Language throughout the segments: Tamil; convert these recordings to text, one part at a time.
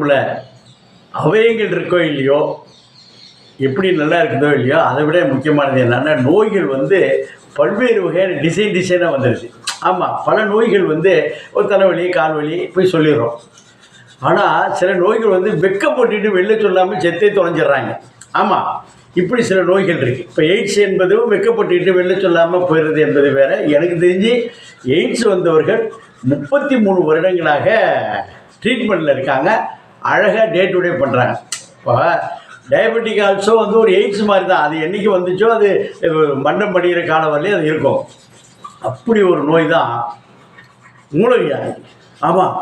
உடம்புல அவயங்கள் இருக்கோ இல்லையோ எப்படி நல்லா இருக்குதோ இல்லையோ அதை விட முக்கியமானது என்னென்னா நோய்கள் வந்து பல்வேறு வகையான டிசைன் டிசைனாக வந்துடுச்சு ஆமாம் பல நோய்கள் வந்து ஒரு தலைவலி கால் வலி போய் சொல்லிடுறோம். ஆனால் சில நோய்கள் வந்து வெக்கப்பட்டுட்டு வெளில சொல்லாமல் செத்தே தொலைஞ்சிடுறாங்க. ஆமாம் இப்படி சில நோய்கள் இருக்குது இப்போ எய்ட்ஸ் என்பதும் வெக்கப்பட்டுக்கிட்டு வெளில சொல்லாமல் போயிடுறது என்பது வேறு. எனக்கு தெரிஞ்சு எய்ட்ஸ் வந்தவர்கள் முப்பத்தி மூணு வருடங்களாக ட்ரீட்மெண்ட்டில் இருக்காங்க. அழகாக டே டு டே பண்ணுறாங்க இப்போ டயபெட்டிக் ஆல்சோ வந்து ஒரு எய்ட்ஸ் மாதிரி தான் அது என்றைக்கு வந்துச்சோ அது மண்டம் படிக்கிற காலம் வரலையும் அது இருக்கும். அப்படி ஒரு நோய் தான் மூலவியாதி ஆமாம்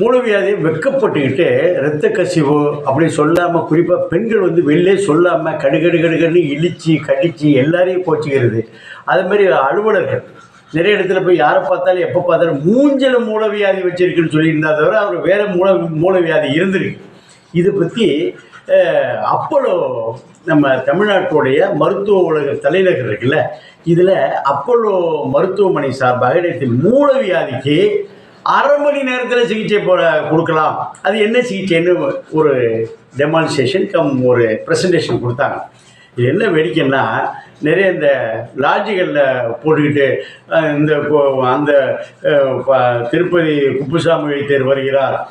மூலவியாதி வெக்கப்பட்டுக்கிட்டு இரத்த கசிவு அப்படி சொல்லாமல் குறிப்பாக பெண்கள் வந்து வெளிலே சொல்லாமல் கடுகடு கடுகடுன்னு இழிச்சு கடிச்சு எல்லாரையும் போச்சுக்கிறது. அது மாதிரி அலுவலர்கள். நிறைய இடத்துல போய் யாரை பார்த்தாலும் எப்போ பார்த்தாலும் மூஞ்சில மூலவியாதி வச்சிருக்குன்னு சொல்லியிருந்தா தவிர அவர் வேறு மூல மூலவியாதி இருந்திருக்கு. இதை பற்றி அப்போலோ நம்ம தமிழ்நாட்டுடைய மருத்துவ உலக தலைநகர் இருக்குல்ல இதில் அப்போலோ மருத்துவமனை சார்பாக நேற்று மூலவியாதிக்கு அரை மணி நேரத்தில் சிகிச்சை போட கொடுக்கலாம். அது என்ன சிகிச்சைன்னு ஒரு டெமான்ஸ்ட்ரேஷன் கம் ஒரு ப்ரெசன்டேஷன் கொடுத்தாங்க. இது என்ன வேடிக்கைன்னா நிறைய இந்த லாட்ஜுகளில் போட்டுக்கிட்டு இந்த கோ- அந்த ப- திருப்பதி குப்புசாமி வைத்தியர் வருகிறார்.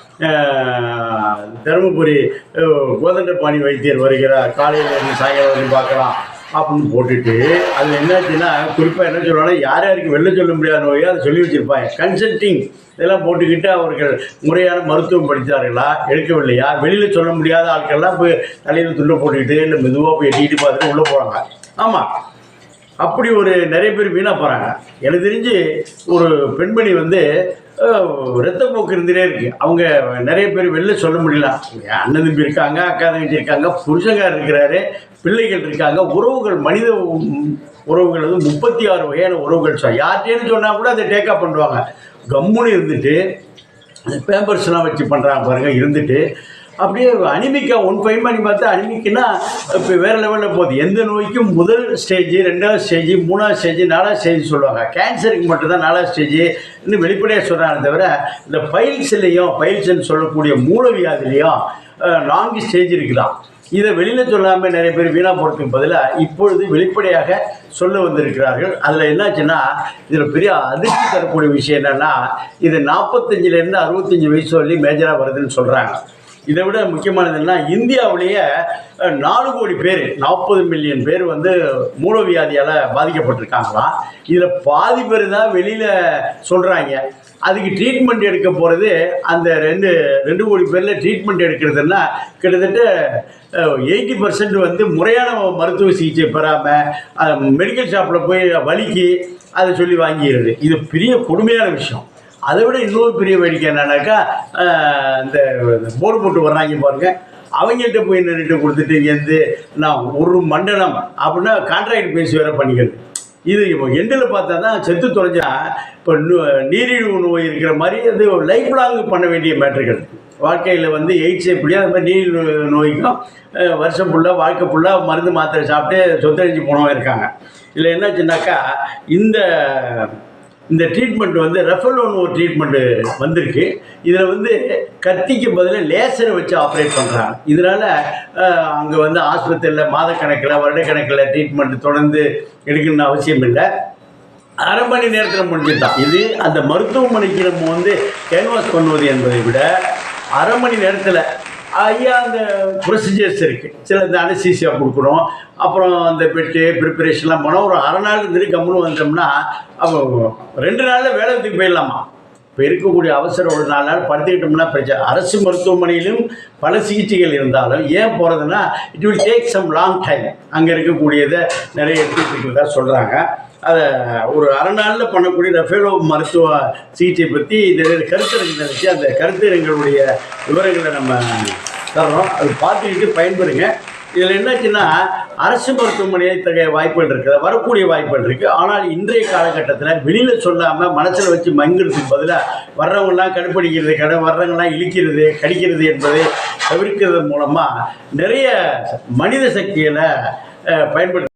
தருமபுரி கோதண்டபாணி வைத்தியர் வருகிறார். காலையில் இருந்து சாயங்காலம் வரைக்கும் பார்க்கலாம். அப்படின்னு போட்டுட்டு அதில் என்னாச்சுன்னா குறிப்பாக என்ன சொல்லுவாங்க யார் யாருக்கு வெளில சொல்ல முடியாத நோயோ அதை சொல்லி வச்சுருப்பாங்க. கன்சல்டிங் இதெல்லாம் போட்டுக்கிட்டு அவர்கள் முறையான மருத்துவம் படித்தார்களா எடுக்கவில்லையா வெளியில் சொல்ல முடியாத ஆட்கள்லாம் போய் தலையில் துண்டை போட்டுக்கிட்டு இல்லை மெதுவாக போய் எட்டிட்டு பார்த்துட்டு உள்ளே போகிறாங்க ஆமாம் அப்படி ஒரு நிறைய பேர் வீணாக போகிறாங்க எனக்கு தெரிஞ்சு ஒரு பெண்மணி வந்து அஹ், இரத்தப்போக்கு இருந்துகிட்டே இருக்கு. அவங்க நிறைய பேர் வெளில சொல்ல முடியல. அண்ணன் தம்பி இருக்காங்க அக்கா தங்கச்சி இருக்காங்க புருஷங்கார் இருக்கிறாரு பிள்ளைகள் இருக்காங்க உறவுகள் மனித உ- உறவுகள் வந்து முப்பத்தி ஆறு வகையான உறவுகள் யார்கிட்டேன்னு சொன்னால் கூட அதை டேக்கப் பண்ணுவாங்க. கம்முன்னு இருந்துட்டு பேம்பர்ஸ்லாம் வச்சு பண்ணுறாங்க பாருங்கள் இருந்துட்டு அப்படியே அனிமிக்கா ஒன் ஃபைவ் பண்ணி பார்த்தா அனிமிக்குன்னா இப்போ வேறு லெவலில் போகுது. எந்த நோய்க்கும் முதல் ஸ்டேஜ் ரெண்டாவது ஸ்டேஜ் மூணாவது ஸ்டேஜ் நாலாவது ஸ்டேஜ் சொல்லுவாங்க. கேன்சருக்கு மட்டும்தான் நாலாவது ஸ்டேஜ் இன்னும் வெளிப்படையாக சொல்கிறாங்க தவிர இந்த பைல்ஸ்லேயும் பைல்ஸ்ன்னு சொல்லக்கூடிய மூலவியாதிலையும் லாங் ஸ்டேஜ் இருக்குதான் இதை வெளியில் சொல்லாமல் நிறைய பேர் வீணாக போகிறதுக்கு பதிலாக இப்பொழுது வெளிப்படையாக சொல்ல வந்திருக்கிறார்கள். அதில் என்னாச்சுன்னா இதில் பெரிய அதிர்ச்சி தரக்கூடிய விஷயம் என்னென்னா இது நாற்பத்தஞ்சிலேருந்து அறுபத்தஞ்சி வயசு வரலையும் மேஜராக வருதுன்னு சொல்கிறாங்க இதை விட முக்கியமானது என்ன இந்தியாவிலேயே நாலு கோடி பேர் நாற்பது மில்லியன் பேர் வந்து மூலவியாதியால் பாதிக்கப்பட்டிருக்காங்களாம் இதில் பாதி பேர் தான் வெளியில் சொல்கிறாங்க அதுக்கு ட்ரீட்மெண்ட் எடுக்க போகிறது அந்த ரெண்டு ரெண்டு கோடி பேரில் ட்ரீட்மெண்ட் எடுக்கிறதுன்னா கிட்டத்தட்ட எயிட்டி பர்சன்ட் வந்து முறையான மருத்துவ சிகிச்சை பெறாமல் மெடிக்கல் ஷாப்பில் போய் வலிக்கு அதை சொல்லி வாங்கிடுது. இது பெரிய கொடுமையான விஷயம். அதை விட இன்னொரு பெரிய வேடிக்கை என்னன்னாக்கா இந்த போர் போட்டு வர்றாங்க பாருங்க. அவங்கள்ட்ட போய் நின்றுட்டு கொடுத்துட்டு இங்கேருந்து நான் ஒரு மண்டலம் அப்படின்னா கான்ட்ராக்ட் பேசி வேற பண்ணிக்கிறது இது இப்போ எண்டில் பார்த்தா தான் செத்து தொலைஞ்சா இப்போ நீரிழிவு நோய் இருக்கிற மாதிரி அது லைஃப் லாங் பண்ண வேண்டிய மேட்டர்கள் வாழ்க்கையில் வந்து எய்ட்ஸ் எப்படியோ அது மாதிரி நீரிழிவு நோய்க்கும் வருஷம் ஃபுல்லாக வாழ்க்கை ஃபுல்லாக மருந்து மாத்திரை சாப்பிட்டு சொத்தழிஞ்சு போனவங்க இருக்காங்க. இதில் என்னாச்சுன்னாக்கா இந்த இந்த ட்ரீட்மெண்ட் வந்து ரெஃபலோன் ஒரு ட்ரீட்மெண்ட்டு வந்திருக்கு. இதில் வந்து கத்திக்கு பதிலாக லேசரை வச்சு ஆப்ரேட் பண்ணுறாங்க இதனால் அங்கே வந்து ஆஸ்பத்திரியில் மாதக்கணக்கில் வருடக்கணக்கில் ட்ரீட்மெண்ட் தொடர்ந்து எடுக்கணும்னு அவசியம் இல்லை. அரை மணி நேரத்தில் முடிஞ்சுட்டான் இது அந்த மருத்துவமனைக்கு நம்ம வந்து கேன்வாஸ் பண்ணுவது என்பதை விட அரை மணி நேரத்தில் ஐயா அந்த ப்ரொசீஜர்ஸ் இருக்குது சில இந்த அனசீசியா கொடுக்குறோம் அப்புறம் அந்த பெட்டு ப்ரிப்பரேஷன்லாம் போனால் ஒரு அரை நாள் இருந்துட்டு கம்முன்னு வந்தோம்னா அப்போ ரெண்டு நாளில் வேலைக்கு போயிடலாமா? இப்போ இருக்கக்கூடிய அவசர ஒரு நாலு நாள் படுத்துக்கிட்டோம்னா பிரச்சனை. அரசு மருத்துவமனையிலும் பல சிகிச்சைகள் இருந்தாலும் ஏன் போகிறதுனா it will take some long time அங்கே இருக்கக்கூடியதை நிறைய எடுத்துக்கிட்டு இருக்கிறதா சொல்கிறாங்க அதை ஒரு அரை நாளில் பண்ணக்கூடிய ரஃபேலோ மருத்துவ சிகிச்சை பற்றி நிறைய கருத்தரங்கு நினச்சி அந்த கருத்தரங்களுடைய விவரங்களை நம்ம தர்றோம். அது பார்த்துக்கிட்டு பயன்பெறுங்க. இதில் என்னாச்சுன்னா அரசு மருத்துவமனையில் இத்தகைய வாய்ப்புகள் இருக்குது வரக்கூடிய வாய்ப்புகள் இருக்குது ஆனால் இன்றைய காலகட்டத்தில் வெளியில் சொல்லாமல் மனசில் வச்சு மங்கிறதுக்கு பதிலாக வர்றவங்களாம் கடுப்படிக்கிறது கடை வர்றவங்களாம் இழிக்கிறது கடிக்கிறது என்பதை தவிர்க்கிறது மூலமாக நிறைய மனித சக்திகளை பயன்படுத்த